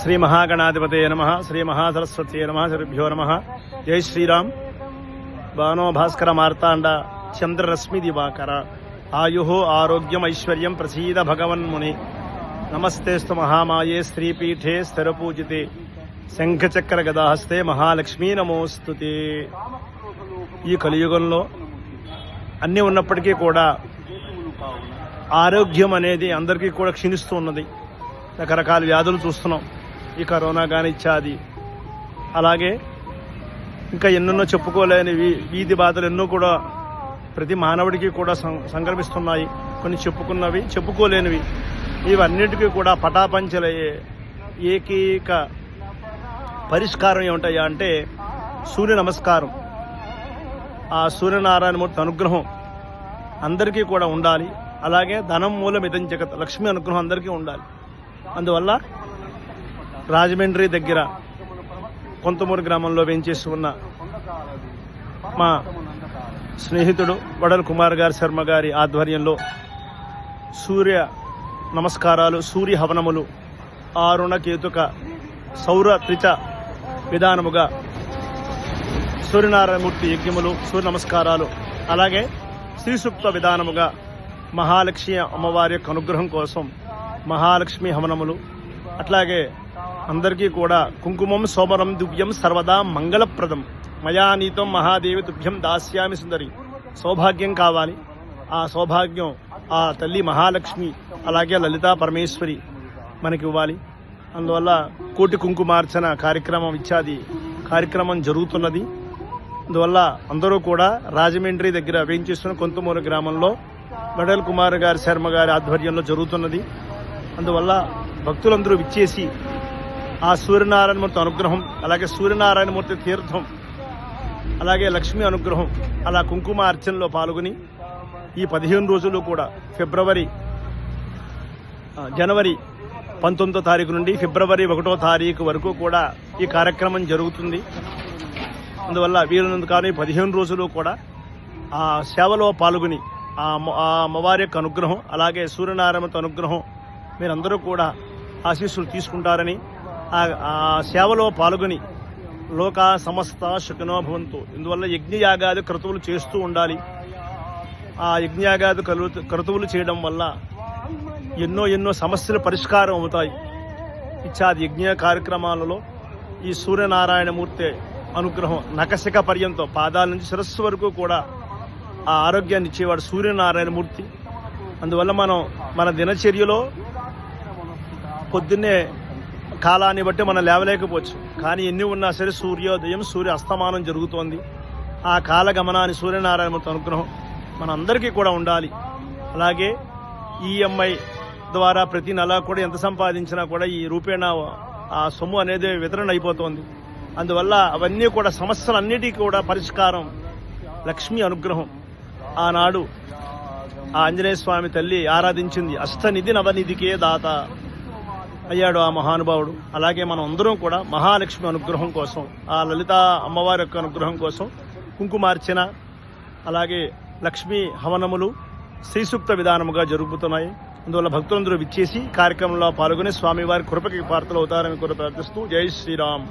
శ్రీ మహాగణాధిపతే నమ శ్రీ మహాసరస్వతి నమ శ్రీభ్యో నమ. జై శ్రీరామ్. భానో భాస్కర మార్తాండ చంద్రరశ్మి దివాకర. ఆయు ఆరోగ్యం ఐశ్వర్యం ప్రసీద భగవన్ముని నమస్తేస్తు మహామాయే శ్రీపీఠే స్థిరపూజితే. శంఖచక్ర గదాహస్తే మహాలక్ష్మీ నమోస్తుతే. ఈ కలియుగంలో అన్నీ ఉన్నప్పటికీ కూడా ఆరోగ్యం అనేది అందరికీ కూడా క్షీణిస్తూ ఉన్నది. రకరకాల వ్యాధులు చూస్తున్నాం. ఈ కరోనా కానీ ఇత్యాది అలాగే ఇంకా ఎన్నెన్నో చెప్పుకోలేని వీధి బాధలు ఎన్నో కూడా ప్రతి మానవుడికి కూడా సం- సంక్రమిస్తున్నాయి. కొన్ని చెప్పుకున్నవి చెప్పుకోలేనివి. ఇవన్నిటికీ కూడా పటాపంచలయ్యే ఏకైక పరిష్కారం ఏమిటయ్యా అంటే సూర్య నమస్కారం. ఆ సూర్యనారాయణమూర్తి అనుగ్రహం అందరికీ కూడా ఉండాలి. అలాగే ధనం మూలం ఇదం జగత్ లక్ష్మి అనుగ్రహం అందరికీ ఉండాలి. అందువల్ల రాజమండ్రి దగ్గర కొంతమూరు గ్రామంలో వేంచేసి ఉన్న మా స్నేహితుడు వడల్ కుమార్ గారి శర్మ గారి ఆధ్వర్యంలో సూర్య నమస్కారాలు సూర్య హవనములు ఆరుణ కేతుక సౌర త్రిచ విధానముగా సూర్యనారాయణమూర్తి యజ్ఞములు సూర్య నమస్కారాలు అలాగే శ్రీసూక్త విధానముగా మహాలక్ష్మి అమ్మవారి యొక్క అనుగ్రహం కోసం మహాలక్ష్మి హవనములు అట్లాగే అందరికీ కూడా కుంకుమం సోమరం దివ్యం సర్వదా మంగళప్రదం. మయా నీతం మహాదేవి తుభ్యం దాస్యామి సుందరి. సౌభాగ్యం కావాలి. ఆ సౌభాగ్యం ఆ తల్లి మహాలక్ష్మి అలాగే లలితా పరమేశ్వరి మనకి ఇవ్వాలి. అందువల్ల కోటి కుంకుమార్చన కార్యక్రమం ఇత్యాది కార్యక్రమం జరుగుతున్నది. అందువల్ల అందరూ కూడా రాజమండ్రి దగ్గర వేయించేస్తున్న కొంతమూరు గ్రామంలో వడల్ కుమార్ గారి శర్మ గారి ఆధ్వర్యంలో జరుగుతున్నది. అందువల్ల భక్తులందరూ విచ్చేసి ఆ సూర్యనారాయణమూర్తి అనుగ్రహం అలాగే సూర్యనారాయణమూర్తి తీర్థం అలాగే లక్ష్మీ అనుగ్రహం అలా కుంకుమ అర్చనలో పాల్గొని ఈ పదిహేను రోజులు కూడా ఫిబ్రవరి జనవరి పంతొమ్మిదో తారీఖు నుండి ఫిబ్రవరి ఒకటో తారీఖు వరకు కూడా ఈ కార్యక్రమం జరుగుతుంది. అందువల్ల వీళ్ళందు కానీ పదిహేను రోజులు కూడా ఆ సేవలో పాల్గొని ఆ ఆ అమ్మవారి యొక్క అనుగ్రహం అలాగే సూర్యనారాయణతో అనుగ్రహం మీరందరూ కూడా ఆశీస్సులు తీసుకుంటారని ఆ- సేవలో పాల్గొని లోక సమస్త శుకనోభవంతు ఇందువల్ల యజ్ఞయాగాది క్రతువులు చేస్తూ ఉండాలి. ఆ యజ్ఞయాగాది కలు- క్రతువులు చేయడం వల్ల ఎన్నో ఎన్నో సమస్యలు పరిష్కారం అవుతాయి. ఇత్యాది యజ్ఞ కార్యక్రమాలలో ఈ సూర్యనారాయణమూర్తి అనుగ్రహం నకశిక పర్యంతం పాదాల నుంచి శిరస్సు వరకు కూడా ఆ ఆరోగ్యాన్ని ఇచ్చేవాడు సూర్యనారాయణమూర్తి. అందువల్ల మనం మన దినచర్యలో పొద్దున్నే కాలాన్ని బట్టి మనం లేవలేకపోవచ్చు. కానీ ఎన్ని ఉన్నా సరే సూర్యోదయం సూర్య అస్తమానం జరుగుతోంది. ఆ కాల గమనాన్ని సూర్యనారాయణమూర్తి అనుగ్రహం మనందరికీ కూడా ఉండాలి. అలాగే ఈఎంఐ ద్వారా ప్రతి నెల కూడా ఎంత సంపాదించినా కూడా ఈ రూపేణా ఆ సొమ్ము అనేది వితరణ అయిపోతోంది. అందువల్ల అవన్నీ కూడా సమస్యలన్నిటికీ కూడా పరిష్కారం. లక్ష్మి అనుగ్రహం. ఆనాడు ఆ ఆంజనేయ స్వామి తల్లి ఆరాధించింది అష్టనిధి నవనిధికే దాత. అయ్యాడు ఆ మహానుభావుడు. అలాగే మనం అందరం కూడా మహాలక్ష్మి అనుగ్రహం కోసం ఆ లలిత అమ్మవారి యొక్క అనుగ్రహం కోసం కుంకుమార్చన అలాగే లక్ష్మీ హవనములు శ్రీసూక్త విధానముగా జరుగుతున్నాయి. అందువల్ల భక్తులందరూ విచ్చేసి కార్యక్రమంలో పాల్గొని స్వామివారి కృపకి పాత్రలు అవుతారని కూడా ప్రార్థిస్తూ జై శ్రీరామ్.